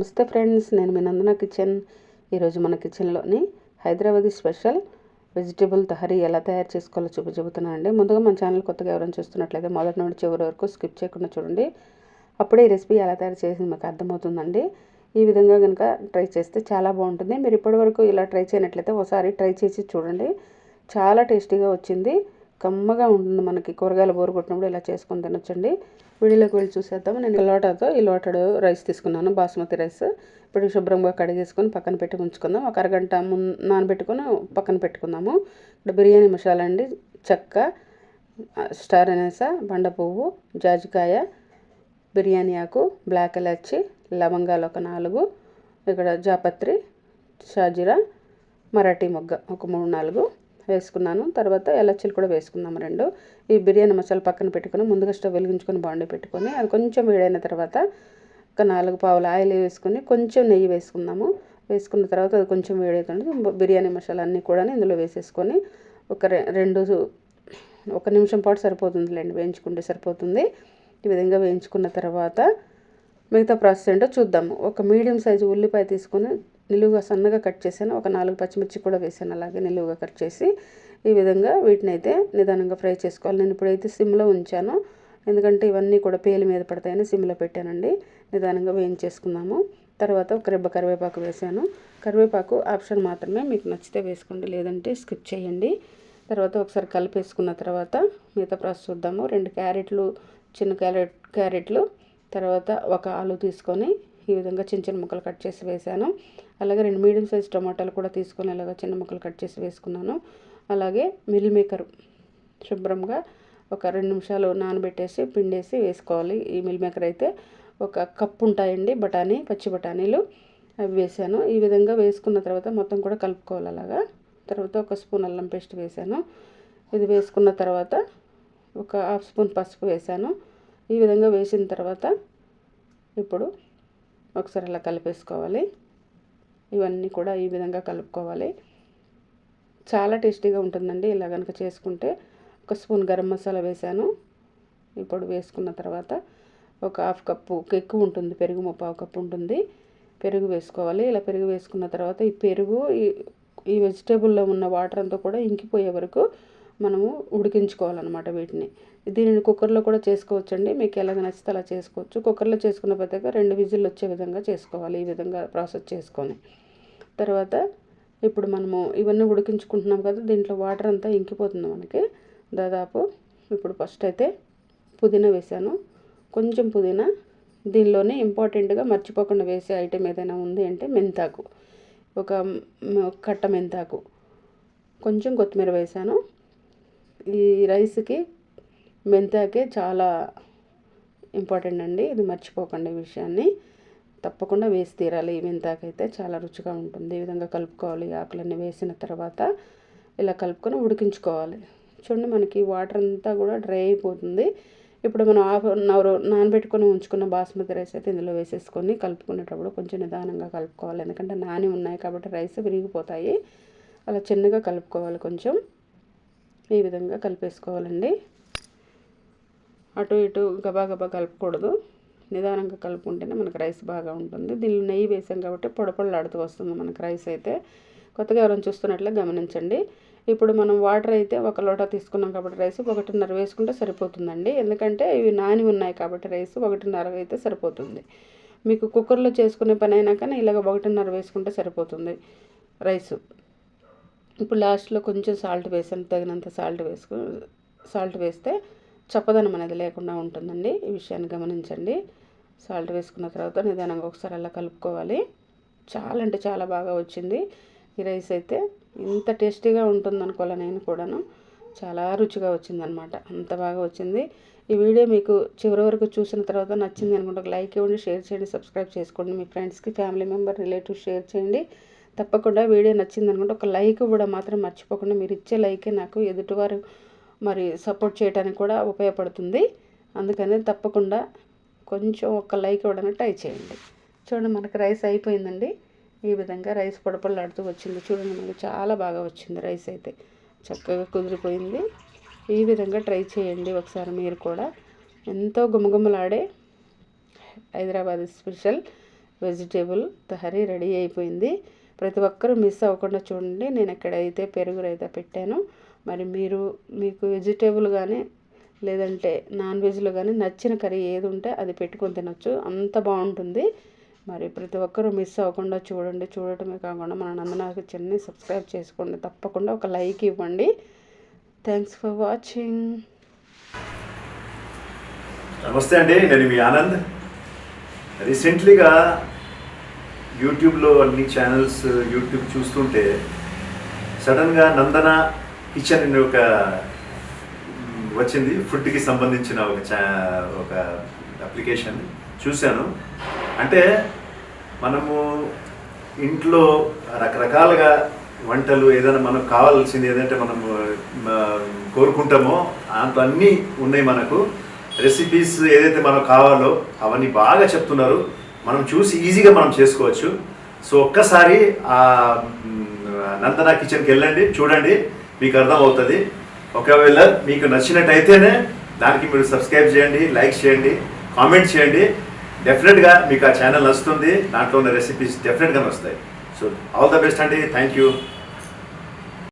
నమస్తే ఫ్రెండ్స్ నేను మీ నందన కిచెన్. ఈరోజు మన కిచెన్లోని హైదరాబాదీ స్పెషల్ వెజిటేబుల్ తహరీ ఎలా తయారు చేసుకోవాలో చూపి చెబుతున్నాను అండి. ముందుగా మన ఛానల్ కొత్తగా ఎవరైనా చూస్తున్నట్లయితే మొదటి నుండి చివరి వరకు స్కిప్ చేయకుండా చూడండి. అప్పుడే ఈ రెసిపీ ఎలా తయారు చేసింది మీకు అర్థమవుతుందండి. ఈ విధంగా కనుక ట్రై చేస్తే చాలా బాగుంటుంది. మీరు ఇప్పటివరకు ఇలా ట్రై చేయనట్లయితే ఒకసారి ట్రై చేసి చూడండి. చాలా టేస్టీగా వచ్చింది. కమ్మగా ఉంటుంది మనకి కూరగాయలు బోరు కొట్టినప్పుడు ఇలా చేసుకొని తినొచ్చండి. వీడియోలోకి వెళ్ళి చూసేద్దాం. నేను లోటాతో ఈ లోటడు రైస్ తీసుకున్నాను బాస్మతి రైస్. ఇప్పుడు శుభ్రంగా కడిగేసుకొని పక్కన పెట్టి ఉంచుకుందాం. ఒక అరగంట మున్ నానబెట్టుకొని పక్కన పెట్టుకుందాము. ఇక్కడ బిర్యానీ మసాలా అండి చెక్క స్టార్ అనేస బండ పువ్వు జాజికాయ బిర్యానీ ఆకు బ్లాక్ ఎలాచి లవంగాలు ఒక నాలుగు ఇక్కడ జాపత్రి షాజీరా మరాఠీ మొగ్గ ఒక మూడు నాలుగు. వేసుకున్నాను. తర్వాత ఎలర్చీలు కూడా వేసుకున్నాము రెండు. ఈ బిర్యానీ మసాలా పక్కన పెట్టుకుని ముందుగా స్టవ్ వెలిగించుకొని బాండి పెట్టుకొని అది కొంచెం వేడైన తర్వాత ఒక నాలుగు పావులు ఆయిల్ వేసుకొని కొంచెం నెయ్యి వేసుకుందాము. వేసుకున్న తర్వాత అది కొంచెం వేడవుతుంది బిర్యానీ మసాలా అన్నీ కూడా ఇందులో వేసేసుకొని ఒక రెండు ఒక నిమిషం పాటు సరిపోతుందిలేండి వేయించుకుంటే సరిపోతుంది. ఈ విధంగా వేయించుకున్న తర్వాత మిగతా ప్రాసెస్ ఏంటో చూద్దాము. ఒక మీడియం సైజు ఉల్లిపాయ తీసుకొని నిలువుగా సన్నగా కట్ చేశాను. ఒక నాలుగు పచ్చిమిర్చి కూడా వేసాను అలాగే నిలువుగా కట్ చేసి ఈ విధంగా వీటిని అయితే నిదానంగా ఫ్రై చేసుకోవాలి. నేను ఇప్పుడైతే సిమ్లో ఉంచాను. ఎందుకంటే ఇవన్నీ కూడా పేలు మీద పడతాయని సిమ్లో పెట్టానండి. నిదానంగా వేయించేసుకున్నాము తర్వాత ఒక రెబ్బ కరివేపాకు వేసాను కరివేపాకు ఆప్షన్ మాత్రమే. మీకు నచ్చితే వేసుకోండి. లేదంటే స్కిప్ చేయండి. తర్వాత ఒకసారి కలిపేసుకున్న తర్వాత మిగతా ప్రాసెస్ చూద్దాము. రెండు క్యారెట్లు చిన్న క్యారెట్ క్యారెట్లు తర్వాత ఒక ఆలు తీసుకొని ఈ విధంగా చిన్న చిన్న ముక్కలు కట్ చేసి వేసాను అలాగే రెండు మీడియం సైజ్ టమాటాలు కూడా తీసుకొని ఇలాగ చిన్న ముక్కలు కట్ చేసి వేసుకున్నాను. అలాగే మిల్ మేకర్ శుభ్రంగా ఒక రెండు నిమిషాలు నానబెట్టేసి పిండేసి వేసుకోవాలి. ఈ మిల్ మేకర్ అయితే ఒక కప్పు ఉంటాయండి బఠానీ పచ్చి బఠానీలు. అవి వేసాను. ఈ విధంగా వేసుకున్న తర్వాత మొత్తం కూడా కలుపుకోవాలి అలాగా. తర్వాత ఒక స్పూన్ అల్లం పేస్ట్ వేసాను. ఇది వేసుకున్న తర్వాత ఒక హాఫ్ స్పూన్ పసుపు వేసాను. ఈ విధంగా వేసిన తర్వాత ఇప్పుడు ఒకసారి అలా కలిపేసుకోవాలి. ఇవన్నీ కూడా ఈ విధంగా కలుపుకోవాలి. చాలా టేస్టీగా ఉంటుందండి ఇలా కనుక చేసుకుంటే. ఒక స్పూన్ గరం మసాలా వేసాను ఇప్పుడు వేసుకున్న తర్వాత ఒక హాఫ్ కప్పు ఎక్కువ ఉంటుంది పెరుగు ముప్పావు కప్పు ఉంటుంది. పెరుగు వేసుకోవాలి. ఇలా పెరుగు వేసుకున్న తర్వాత ఈ పెరుగు ఈ వెజిటేబుల్లో ఉన్న వాటర్ అంతా కూడా ఇంకిపోయే వరకు మనము ఉడికించుకోవాలన్నమాట వీటిని. దీనిని కుక్కర్లో కూడా చేసుకోవచ్చండి. మీకు ఎలాగ నచ్చితే అలా చేసుకోవచ్చు. కుక్కర్లో చేసుకున్న పెద్దగా రెండు విజిల్లు వచ్చే విధంగా చేసుకోవాలి ఈ విధంగా ప్రాసెస్ చేసుకొని. తర్వాత ఇప్పుడు మనము ఇవన్నీ ఉడికించుకుంటున్నాం కదా దీంట్లో వాటర్ అంతా ఇంకిపోతుంది మనకి. దాదాపు ఇప్పుడు ఫస్ట్ అయితే పుదీనా వేసాను కొంచెం పుదీనా. దీనిలోనే ఇంపార్టెంట్గా మర్చిపోకుండా వేసే ఐటెం ఏదైనా ఉంది అంటే మెంతాకు. ఒక కట్ట మెంతాకు. కొంచెం కొత్తిమీర వేసాను ఈ రైస్కి మెంతాకే చాలా ఇంపార్టెంట్ అండి. ఇది మర్చిపోకండి ఈ విషయాన్ని. తప్పకుండా వేసి తీరాలి. ఈ మెంతాకైతే చాలా రుచిగా ఉంటుంది. ఈ విధంగా కలుపుకోవాలి. ఆకులన్నీ వేసిన తర్వాత ఇలా కలుపుకొని ఉడికించుకోవాలి. చూడండి మనకి వాటర్ అంతా కూడా డ్రై అయిపోతుంది. ఇప్పుడు మనం హాఫ్ అన్ అవర్ నానబెట్టుకొని ఉంచుకున్న బాస్మతి రైస్ అయితే ఇందులో వేసేసుకొని కలుపుకునేటప్పుడు కొంచెం నిదానంగా కలుపుకోవాలి. ఎందుకంటే నాని ఉన్నాయి కాబట్టి రైస్ విరిగిపోతాయి. అలా చిన్నగా కలుపుకోవాలి కొంచెం. ఈ విధంగా కలిపేసుకోవాలండి. అటు ఇటు గబా గబా కలపకూడదు. నిదానంగా కలుపుకుంటేనే మనకు రైస్ బాగా ఉంటుంది. దీనిలో నెయ్యి వేసాం కాబట్టి పొడపొడలాడుతూ వస్తుంది మనకు రైస్ అయితే. కొత్తగా ఎవరైనా చూస్తున్నట్లే గమనించండి. ఇప్పుడు మనం వాటర్ అయితే ఒక లోటా తీసుకున్నాం కాబట్టి రైస్ ఒకటిన్నర వేసుకుంటే సరిపోతుందండి. ఎందుకంటే ఇవి నాని ఉన్నాయి కాబట్టి రైస్ ఒకటిన్నర అయితే సరిపోతుంది. మీకు కుక్కర్లో చేసుకునే పని అయినా కానీ ఇలాగ ఒకటిన్నర వేసుకుంటే సరిపోతుంది రైస్. ఇప్పుడు లాస్ట్లో కొంచెం సాల్ట్ వేసాను తగినంత సాల్ట్ వేసుకు సాల్ట్ వేస్తే చప్పదనం అనేది లేకుండా ఉంటుందండి. ఈ విషయాన్ని గమనించండి. సాల్ట్ వేసుకున్న తర్వాత నిదానంగా ఒకసారి అలా కలుపుకోవాలి. చాలా అంటే చాలా బాగా వచ్చింది. ఈ రైస్ అయితే ఇంత టేస్టీగా ఉంటుంది అనుకోలే నేను కూడాను. చాలా రుచిగా వచ్చిందనమాట. అంత బాగా వచ్చింది. ఈ వీడియో మీకు చివరి వరకు చూసిన తర్వాత నచ్చింది అనుకుంటే లైక్ ఇవ్వండి షేర్ చేయండి సబ్స్క్రైబ్ చేసుకోండి. మీ ఫ్రెండ్స్కి ఫ్యామిలీ మెంబర్ రిలేటివ్స్ షేర్ చేయండి. తప్పకుండా వీడియో నచ్చింది అనుకుంటే ఒక లైక్ కూడా మాత్రం మర్చిపోకుండా మీరు ఇచ్చే లైకే నాకు ఎదుటివారు మరి సపోర్ట్ చేయడానికి కూడా ఉపయోగపడుతుంది. అందుకని తప్పకుండా కొంచెం ఒక లైక్ ఇవ్వడానికి ట్రై చేయండి. చూడండి మనకు రైస్ అయిపోయిందండి. ఈ విధంగా రైస్ పొడపొడలాడుతూ వచ్చింది. చూడండి మనకు చాలా బాగా వచ్చింది రైస్ అయితే. చక్కగా కుదిరిపోయింది. ఈ విధంగా ట్రై చేయండి ఒకసారి మీరు కూడా. ఎంతో గుమగుమలాడే Hyderabad special vegetable tahari ready అయిపోయింది. ప్రతి ఒక్కరూ మిస్ అవ్వకుండా చూడండి. నేను ఎక్కడైతే పెరుగు రైతా పెట్టానో మరి మీరు మీకు వెజిటేబుల్ కానీ లేదంటే నాన్ వెజ్లో కానీ నచ్చిన కర్రీ ఏది ఉంటే అది పెట్టుకొని తినొచ్చు. అంత బాగుంటుంది. మరి ప్రతి ఒక్కరూ మిస్ అవ్వకుండా చూడండి. చూడటమే కాకుండా మన నందన కిచెన్ని సబ్స్క్రైబ్ చేసుకోండి. తప్పకుండా ఒక లైక్ ఇవ్వండి. థ్యాంక్స్ ఫర్ వాచింగ్ నమస్తే అండి. నేను మీ ఆనంద్. రీసెంట్లీగా యూట్యూబ్లో అన్ని ఛానల్స్ యూట్యూబ్ చూస్తుంటే సడన్గా నందన కిచెన్ అనే ఒక వచ్చింది. ఫుడ్కి సంబంధించిన ఒక ఛా ఒక అప్లికేషన్ చూశాను. అంటే మనము ఇంట్లో రకరకాలుగా వంటలు ఏదైనా మనకు కావాల్సింది ఏదంటే మనం కోరుకుంటామో అంత అన్నీ ఉన్నాయి మనకు. రెసిపీస్ ఏదైతే మనకు కావాలో అవన్నీ బాగా చెప్తున్నారు. మనం చూసి ఈజీగా మనం చేసుకోవచ్చు. సో ఒక్కసారి ఆ నందన కిచెన్కి వెళ్ళండి చూడండి మీకు అర్థం అవుతుంది ఒకవేళ మీకు నచ్చినట్టయితేనే దానికి మీరు సబ్స్క్రైబ్ చేయండి లైక్ చేయండి కామెంట్ చేయండి. డెఫినెట్గా మీకు ఆ ఛానల్ వస్తుంది దాంట్లో ఉన్న రెసిపీస్ డెఫినెట్గా వస్తాయి. సో ఆల్ ద బెస్ట్ అండి. Thank you.